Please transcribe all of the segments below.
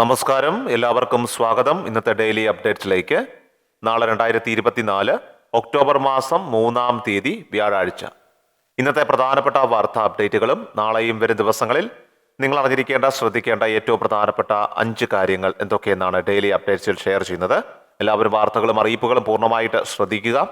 നമസ്കാരം. എല്ലാവർക്കും സ്വാഗതം. ഇന്നത്തെ ഡെയിലി അപ്ഡേറ്റ്സിലേക്ക്. നാളെ രണ്ടായിരത്തി ഇരുപത്തിനാല് ഒക്ടോബർ മാസം മൂന്നാം തീയതി വ്യാഴാഴ്ച. ഇന്നത്തെ പ്രധാനപ്പെട്ട വാർത്താ അപ്ഡേറ്റുകളും നാളെയും വരും ദിവസങ്ങളിൽ നിങ്ങൾ അറിഞ്ഞിരിക്കേണ്ട ശ്രദ്ധിക്കേണ്ട ഏറ്റവും പ്രധാനപ്പെട്ട അഞ്ച് കാര്യങ്ങൾ എന്തൊക്കെയെന്നാണ് ഡെയിലി അപ്ഡേറ്റ്സിൽ ഷെയർ ചെയ്യുന്നത്. എല്ലാവരും വാർത്തകളും അറിയിപ്പുകളും പൂർണമായിട്ട് ശ്രദ്ധിക്കുക.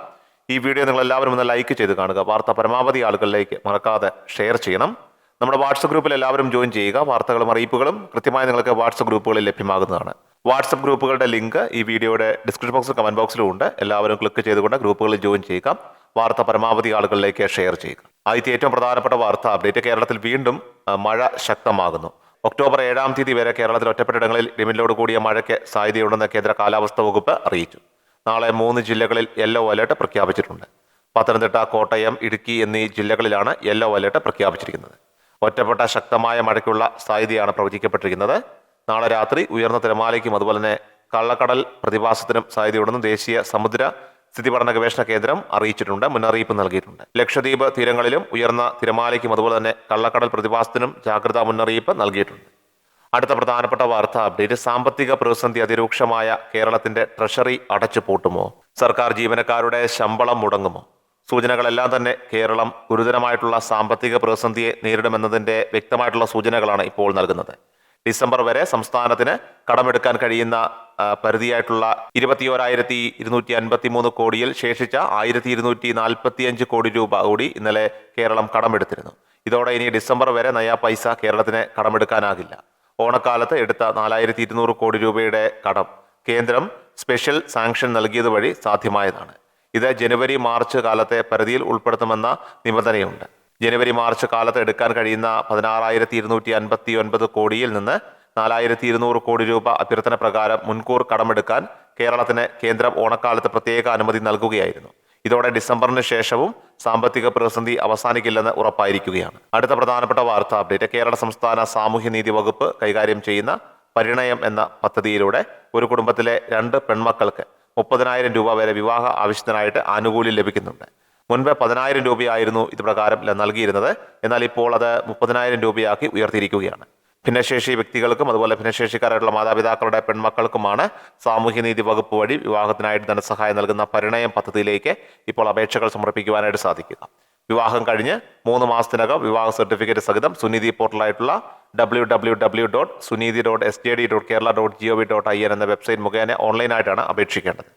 ഈ വീഡിയോ നിങ്ങൾ എല്ലാവരും ഒന്ന് ലൈക്ക് ചെയ്ത് കാണുക. വാർത്ത പരമാവധി ആളുകളിലേക്ക് മറക്കാതെ ഷെയർ ചെയ്യണം. നമ്മുടെ വാട്സപ്പ് ഗ്രൂപ്പിൽ എല്ലാവരും ജോയിൻ ചെയ്യുക. വാർത്തകളും അറിയിപ്പുകളും കൃത്യമായി നിങ്ങൾക്ക് വാട്സപ്പ് ഗ്രൂപ്പുകളിൽ ലഭ്യമാകുന്നതാണ്. വാട്സപ്പ് ഗ്രൂപ്പുകളുടെ ലിങ്ക് ഈ വീഡിയോയുടെ ഡിസ്ക്രിപ്ഷൻ ബോക്സിൽ കമന്റ് ബോക്സിലും ഉണ്ട്. എല്ലാവരും ക്ലിക്ക് ചെയ്തുകൊണ്ട് ഗ്രൂപ്പുകളിൽ ജോയിൻ ചെയ്യുക. വാർത്ത പരമാവധി ആളുകളിലേക്ക് ഷെയർ ചെയ്യുക. ആദ്യത്തെ ഏറ്റവും പ്രധാനപ്പെട്ട വാർത്ത അപ്ഡേറ്റ് കേരളത്തിൽ വീണ്ടും മഴ ശക്തമാകുന്നു. ഒക്ടോബർ ഏഴാം തീയതി വരെ കേരളത്തിൽ ഒറ്റപ്പെട്ടിടങ്ങളിൽ ഇടിമിന്നലോട് കൂടിയ മഴയ്ക്ക് സാധ്യതയുണ്ടെന്ന് കേന്ദ്ര കാലാവസ്ഥാ വകുപ്പ് അറിയിച്ചു. നാളെ മൂന്ന് ജില്ലകളിൽ യെല്ലോ അലേർട്ട് പ്രഖ്യാപിച്ചിട്ടുണ്ട്. പത്തനംതിട്ട കോട്ടയം ഇടുക്കി എന്നീ ജില്ലകളിലാണ് യെല്ലോ അലേർട്ട് പ്രഖ്യാപിച്ചിരിക്കുന്നത്. ഒറ്റപ്പെട്ട ശക്തമായ മഴയ്ക്കുള്ള സാധ്യതയാണ് പ്രവചിക്കപ്പെട്ടിരിക്കുന്നത്. നാളെ രാത്രി ഉയർന്ന തിരമാലയ്ക്കും അതുപോലെ തന്നെ കള്ളക്കടൽ പ്രതിഭാസത്തിനും സാധ്യതയുണ്ടെന്ന് ദേശീയ സമുദ്ര സ്ഥിതി പഠന ഗവേഷണ കേന്ദ്രം അറിയിച്ചിട്ടുണ്ട് മുന്നറിയിപ്പ് നൽകിയിട്ടുണ്ട്. ലക്ഷദ്വീപ് തീരങ്ങളിലും ഉയർന്ന തിരമാലയ്ക്കും അതുപോലെ തന്നെ കള്ളക്കടൽ പ്രതിഭാസത്തിനും ജാഗ്രതാ മുന്നറിയിപ്പ് നൽകിയിട്ടുണ്ട്. അടുത്ത പ്രധാനപ്പെട്ട വാർത്ത അപ്ഡേറ്റ്. സാമ്പത്തിക പ്രതിസന്ധി അതിരൂക്ഷമായ കേരളത്തിന്റെ ട്രഷറി അടച്ചുപൂട്ടുമോ? സർക്കാർ ജീവനക്കാരുടെ ശമ്പളം മുടങ്ങുമോ? സൂചനകളെല്ലാം തന്നെ കേരളം ഗുരുതരമായിട്ടുള്ള സാമ്പത്തിക പ്രതിസന്ധിയെ നേരിടുമെന്നതിന്റെ വ്യക്തമായിട്ടുള്ള സൂചനകളാണ് ഇപ്പോൾ നൽകുന്നത്. ഡിസംബർ വരെ സംസ്ഥാനത്തിന് കടമെടുക്കാൻ കഴിയുന്ന പരിധിയായിട്ടുള്ള ഇരുപത്തിയോരായിരത്തി ഇരുന്നൂറ്റി അൻപത്തി മൂന്ന് കോടിയിൽ ശേഷിച്ച ആയിരത്തി ഇരുന്നൂറ്റി നാൽപ്പത്തി അഞ്ച് കോടി രൂപ കൂടി ഇന്നലെ കേരളം കടമെടുത്തിരുന്നു. ഇതോടെ ഇനി ഡിസംബർ വരെ നയാ പൈസ കേരളത്തിന് കടമെടുക്കാനാകില്ല. ഓണക്കാലത്ത് എടുത്ത നാലായിരത്തി ഇരുന്നൂറ് കോടി രൂപയുടെ കടം കേന്ദ്രം സ്പെഷ്യൽ സാങ്ഷൻ നൽകിയത് വഴി സാധ്യമായതാണ്. ഇത് ജനുവരി മാർച്ച് കാലത്തെ പരിധിയിൽ ഉൾപ്പെടുത്തുമെന്ന നിബന്ധനയുണ്ട്. ജനുവരി മാർച്ച് കാലത്ത് എടുക്കാൻ കഴിയുന്ന പതിനാറായിരത്തി ഇരുന്നൂറ്റി അൻപത്തി ഒൻപത് കോടിയിൽ നിന്ന് നാലായിരത്തി ഇരുന്നൂറ് കോടി രൂപ അഭ്യർത്ഥന പ്രകാരം മുൻകൂർ കടമെടുക്കാൻ കേരളത്തിന് കേന്ദ്രം ഓണക്കാലത്ത് പ്രത്യേക അനുമതി നൽകുകയായിരുന്നു. ഇതോടെ ഡിസംബറിന് ശേഷവും സാമ്പത്തിക പ്രതിസന്ധി അവസാനിക്കില്ലെന്ന് ഉറപ്പായിരിക്കുകയാണ്. അടുത്ത പ്രധാനപ്പെട്ട വാർത്താ അപ്ഡേറ്റ് കേരള സംസ്ഥാന സാമൂഹ്യനീതി വകുപ്പ് കൈകാര്യം ചെയ്യുന്ന പരിണയം എന്ന പദ്ധതിയിലൂടെ ഒരു കുടുംബത്തിലെ രണ്ട് പെൺമക്കൾക്ക് മുപ്പതിനായിരം രൂപ വരെ വിവാഹ ആവശ്യത്തിനായിട്ട് ആനുകൂല്യം ലഭിക്കുന്നുണ്ട്. മുൻപ് പതിനായിരം രൂപയായിരുന്നു ഇത് പ്രകാരം നൽകിയിരുന്നത്. എന്നാൽ ഇപ്പോൾ അത് മുപ്പതിനായിരം രൂപയാക്കി ഉയർത്തിയിരിക്കുകയാണ്. ഭിന്നശേഷി വ്യക്തികൾക്കും അതുപോലെ ഭിന്നശേഷിക്കാരായിട്ടുള്ള മാതാപിതാക്കളുടെ പെൺമക്കൾക്കുമാണ് സാമൂഹ്യനീതി വകുപ്പ് വഴി വിവാഹത്തിനായിട്ട് ധനസഹായം നൽകുന്ന പരിണയം പദ്ധതിയിലേക്ക് ഇപ്പോൾ അപേക്ഷകൾ സമർപ്പിക്കുവാനായിട്ട് സാധിക്കുക. വിവാഹം കഴിഞ്ഞ് മൂന്ന് മാസത്തിനകം വിവാഹ സർട്ടിഫിക്കറ്റ് സഹിതം Sunidhi പോർട്ടലായിട്ടുള്ള W W W dot Suneethi dot S J D dot Kerala dot G O V dot I N എന്ന വെബ്സൈറ്റ് മുഖേന ഓൺലൈനായിട്ടാണ് അപേക്ഷിക്കേണ്ടത്.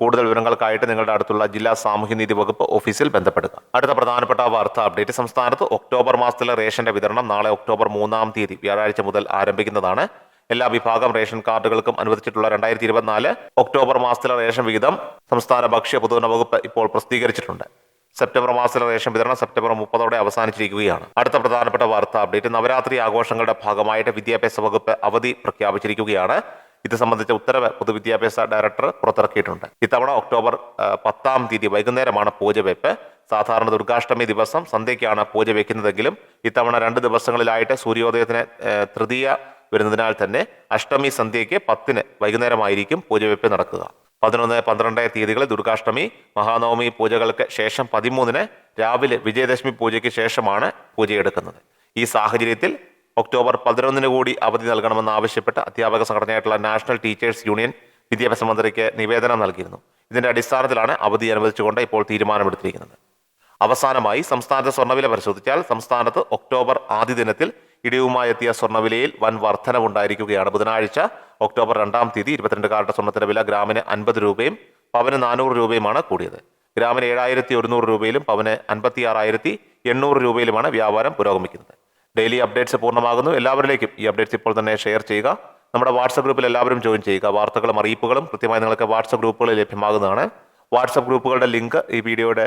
കൂടുതൽ വിവരങ്ങൾക്കായിട്ട് നിങ്ങളുടെ അടുത്തുള്ള ജില്ലാ സാമൂഹ്യനീതി വകുപ്പ് ഓഫീസിൽ ബന്ധപ്പെടുക. അടുത്ത പ്രധാനപ്പെട്ട വാർത്താ അപ്ഡേറ്റ്. സംസ്ഥാനത്ത് ഒക്ടോബർ മാസത്തിലെ റേഷന്റെ വിതരണം നാളെ ഒക്ടോബർ മൂന്നാം തീയതി വ്യാഴാഴ്ച മുതൽ ആരംഭിക്കുന്നതാണ്. എല്ലാ വിഭാഗം റേഷൻ കാർഡുകൾക്കും അനുവദിച്ചിട്ടുള്ള രണ്ടായിരത്തി ഇരുപത്തിനാല് ഒക്ടോബർ മാസത്തിലെ റേഷൻ വിഹിതം സംസ്ഥാന ഭക്ഷ്യ പൊതുജന വകുപ്പ് ഇപ്പോൾ പ്രസിദ്ധീകരിച്ചിട്ടുണ്ട്. സെപ്റ്റംബർ മാസത്തിലെ റേഷൻ വിതരണം സെപ്റ്റംബർ മുപ്പതോടെ അവസാനിച്ചിരിക്കുകയാണ്. അടുത്ത പ്രധാനപ്പെട്ട വാർത്ത അപ്ഡേറ്റ് നവരാത്രി ആഘോഷങ്ങളുടെ ഭാഗമായിട്ട് വിദ്യാഭ്യാസ വകുപ്പ് അവധി പ്രഖ്യാപിച്ചിരിക്കുകയാണ്. ഇത് സംബന്ധിച്ച ഉത്തരവ് പൊതുവിദ്യാഭ്യാസ ഡയറക്ടർ പുറത്തിറക്കിയിട്ടുണ്ട്. ഇത്തവണ ഒക്ടോബർ പത്താം തീയതി വൈകുന്നേരമാണ് പൂജവെപ്പ്. സാധാരണ ദുർഗാഷ്ടമി ദിവസം സന്ധ്യയ്ക്കാണ് പൂജ വയ്ക്കുന്നതെങ്കിലും ഇത്തവണ രണ്ട് ദിവസങ്ങളിലായിട്ട് സൂര്യോദയത്തിന് തൃതീയ വരുന്നതിനാൽ തന്നെ അഷ്ടമി സന്ധ്യയ്ക്ക് പത്തിന് വൈകുന്നേരമായിരിക്കും പൂജവെപ്പ് നടക്കുക. പതിനൊന്ന് പന്ത്രണ്ട് തീയതികളിൽ ദുർഗാഷ്ടമി മഹാനവമി പൂജകൾക്ക് ശേഷം പതിമൂന്നിന് രാവിലെ വിജയദശമി പൂജയ്ക്ക് ശേഷമാണ് പൂജയെടുക്കുന്നത്. ഈ സാഹചര്യത്തിൽ ഒക്ടോബർ പതിനൊന്നിന് കൂടി അവധി നൽകണമെന്ന് ആവശ്യപ്പെട്ട് അധ്യാപക സംഘടനയായിട്ടുള്ള നാഷണൽ ടീച്ചേഴ്സ് യൂണിയൻ വിദ്യാഭ്യാസ മന്ത്രിക്ക് നിവേദനം നൽകിയിരുന്നു. ഇതിന്റെ അടിസ്ഥാനത്തിലാണ് അവധി അനുവദിച്ചുകൊണ്ട് ഇപ്പോൾ തീരുമാനമെടുത്തിരിക്കുന്നത്. അവസാനമായി സംസ്ഥാനത്തെ സ്വർണവില പരിശോധിച്ചാൽ സംസ്ഥാനത്ത് ഒക്ടോബർ ആദ്യ ദിനത്തിൽ ഇടിവുമായി എത്തിയ സ്വർണവിലയിൽ വൻ വർധനവുണ്ടായിരിക്കുകയാണ്. ബുധനാഴ്ച ഒക്ടോബർ രണ്ടാം തീയതി ഇരുപത്തിരണ്ട് കാരറ്റ് സ്വർണത്തിന്റെ വില ഗ്രാമിന് അൻപത് രൂപയും പവന് നാനൂറ് രൂപയുമാണ് കൂടിയത്. ഗ്രാമിന് ഏഴായിരത്തി ഒരുന്നൂറ് രൂപയിലും പവന് അൻപത്തി ആറായിരത്തി എണ്ണൂറ് രൂപയിലുമാണ് വ്യാപാരം പുരോഗമിക്കുന്നത്. ഡെയിലി അപ്ഡേറ്റ്സ് പൂർണമാകുന്നു. എല്ലാവരിലേക്കും ഈ അപ്ഡേറ്റ്സ് ഇപ്പോൾ തന്നെ ഷെയർ ചെയ്യുക. നമ്മുടെ വാട്സപ്പ് ഗ്രൂപ്പിൽ എല്ലാവരും ജോയിൻ ചെയ്യുക. വാർത്തകളും അറിയിപ്പുകളും കൃത്യമായി നിങ്ങൾക്ക് വാട്സപ്പ് ഗ്രൂപ്പുകളിൽ ലഭ്യമാകുന്നതാണ്. വാട്സപ്പ് ഗ്രൂപ്പുകളുടെ ലിങ്ക് ഈ വീഡിയോയുടെ